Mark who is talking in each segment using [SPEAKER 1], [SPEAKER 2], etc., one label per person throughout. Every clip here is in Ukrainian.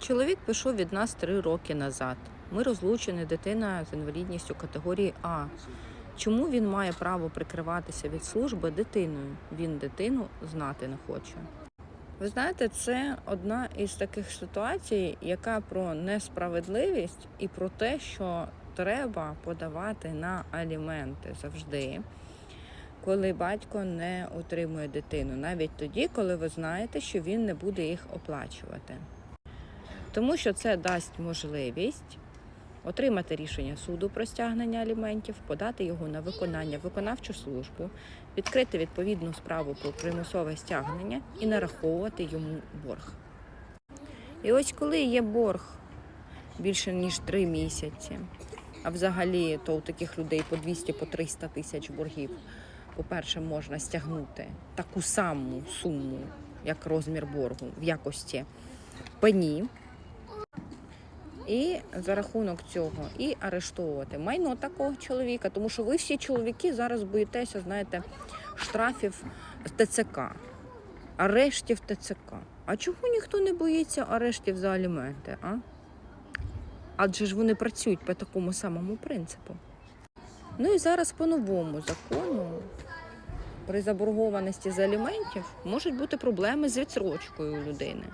[SPEAKER 1] Чоловік пішов від нас три роки назад. Ми розлучені, дитина з інвалідністю категорії А. Чому він має право прикриватися від служби дитиною? Він дитину знати не хоче. Ви знаєте, це одна із таких ситуацій, яка про несправедливість і про те, що треба подавати на аліменти завжди, коли батько не утримує дитину, навіть тоді, коли ви знаєте, що він не буде їх оплачувати. Тому що це дасть можливість отримати рішення суду про стягнення аліментів, подати його на виконання виконавчу службу, відкрити відповідну справу про примусове стягнення і нараховувати йому борг. І ось коли є борг більше ніж три місяці, а взагалі то у таких людей по 200 по 300 тисяч боргів, по-перше, можна стягнути таку саму суму, як розмір боргу в якості пені. І за рахунок цього і арештовувати майно такого чоловіка, тому що ви всі чоловіки зараз боїтеся, знаєте, штрафів ТЦК, арештів ТЦК. А чого ніхто не боїться арештів за аліменти? А? Адже ж вони працюють по такому самому принципу. Ну і зараз по новому закону при заборгованості з аліментів можуть бути проблеми з відсрочкою у людини.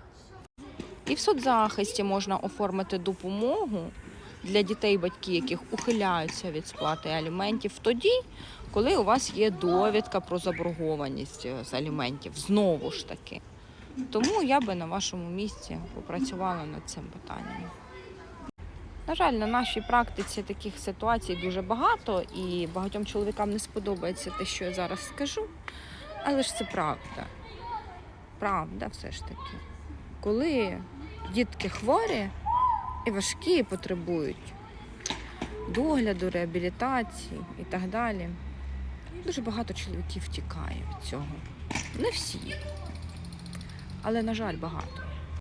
[SPEAKER 1] І в соцзахисті можна оформити допомогу для дітей, батьки, яких ухиляються від сплати аліментів тоді, коли у вас є довідка про заборгованість е, з аліментів. Знову ж таки. Тому я би на вашому місці попрацювала над цим питанням. На жаль, на нашій практиці таких ситуацій дуже багато, і багатьом чоловікам не сподобається те, що я зараз скажу. Але ж це правда. Правда, все ж таки. Коли дітки хворі і важкі, і потребують догляду, реабілітації і так далі. Дуже багато чоловіків тікає від цього. Не всі. Але, на жаль, багато.